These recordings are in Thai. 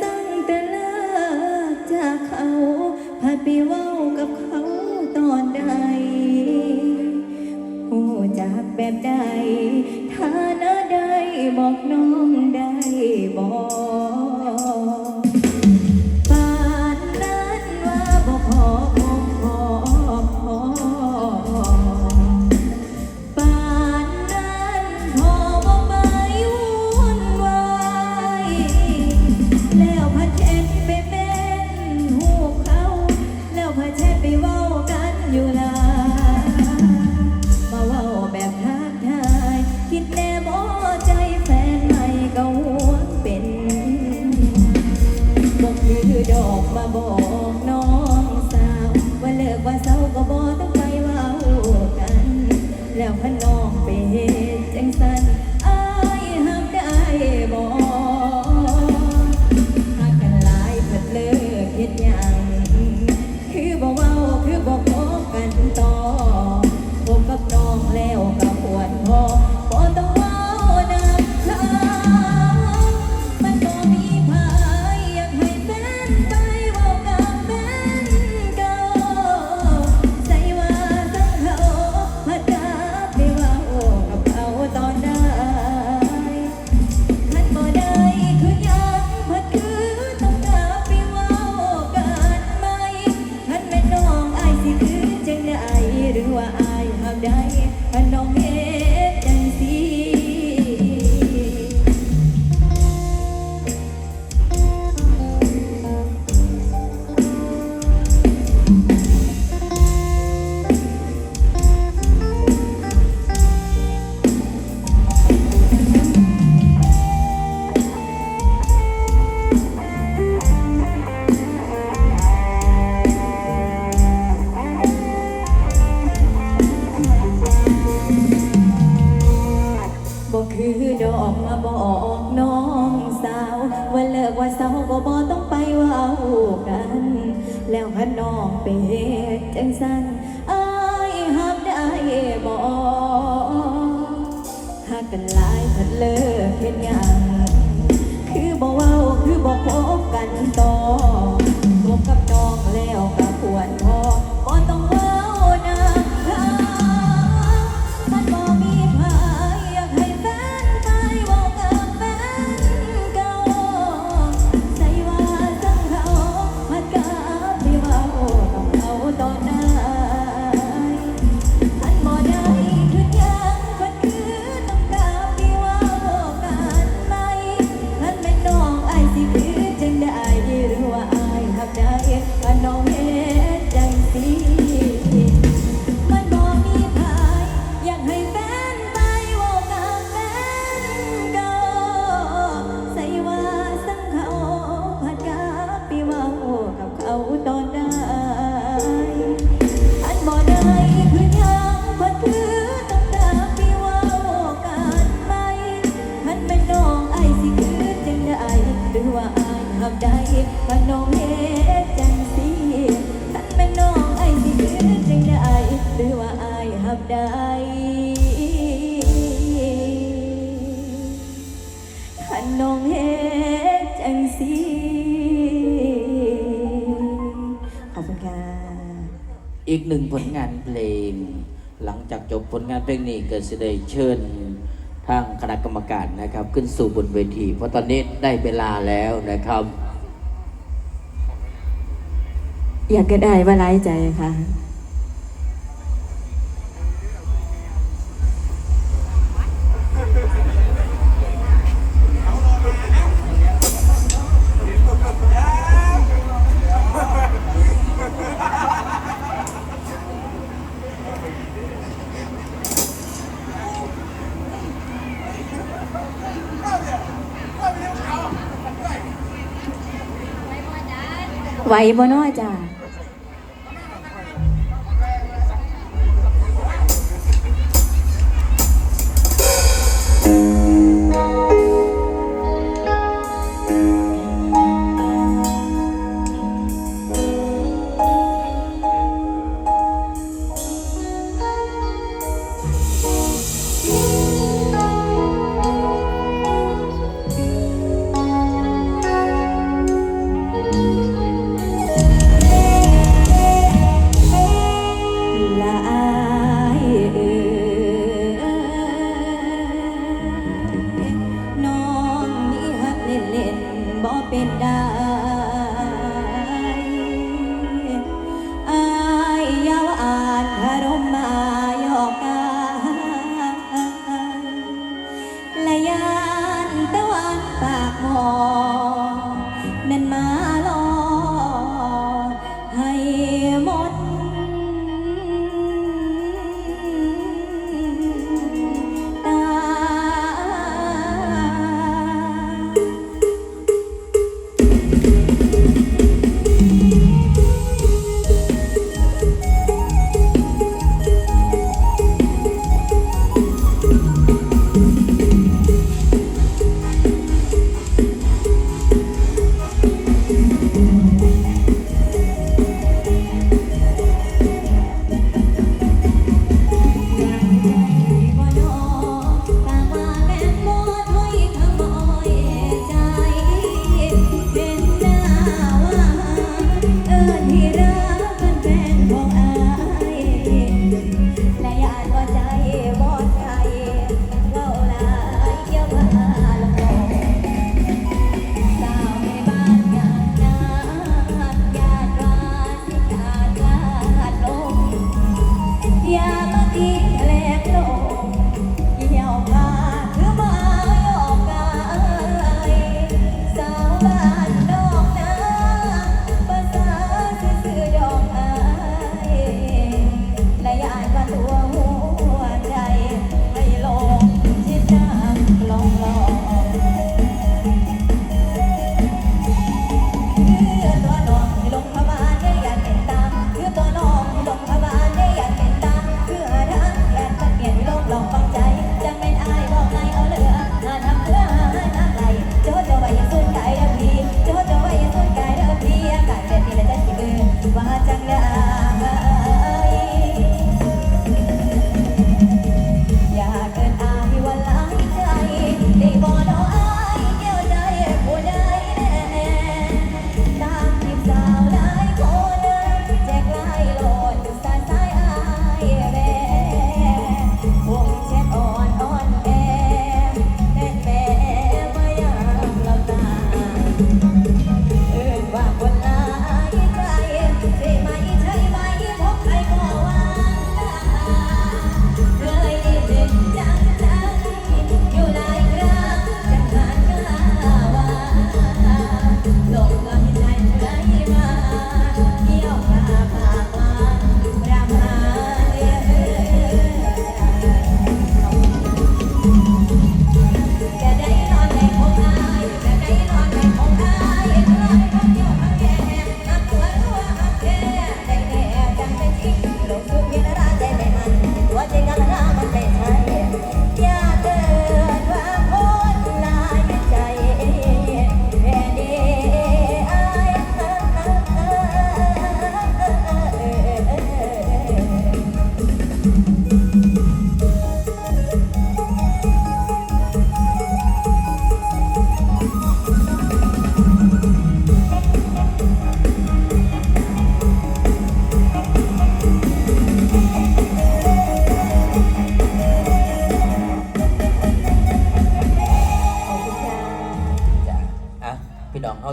สั่งแต่ลาจากเขาพาดไปว่ากับเขาตอนใดหูจากแบบใดฐานะใดบอกน้องได้บอก ก็บ่ต้องไปว่าเอกัน แล้วหันน้องเป็นจังสั้นอายหักได้บ่หักกันหลายพันเลิกเห็นยังคือบอกว่าคือบอกพบกันต่อ หลังจากจบผลงานเพลงนี้เกิดเสด็จเชิญทางคณะกรรมการนะครับ ขึ้นสู่บนเวที เพราะตอนนี้ได้เวลาแล้วนะครับ อยากกรได้ว่าไรใจค่ะ ไหวบ่น้อจ้า beda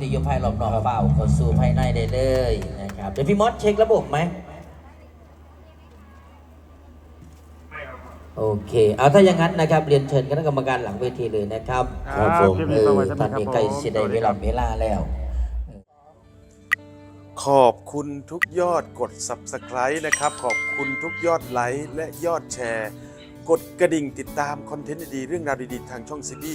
ที่อยภายรอบนอกเปล่าเข้าสู่ภายในได้เลยนะครับเดี๋ยวพี่มดเช็คระบบไหมโอเค เอาถ้าอย่างนั้นนะครับ เรียนเชิญคณะกรรมการหลังเวทีเลยนะครับครับผมเออตอนนี้ใกล้สิได้เวลาเวลาแล้ว ขอบคุณทุกยอดกด Subscribe นะครับ ขอบคุณทุกยอดไลค์และยอดแชร์ กดกระดิ่งติดตามคอนเทนต์ดีๆเรื่องราวดีๆทางช่องซีบี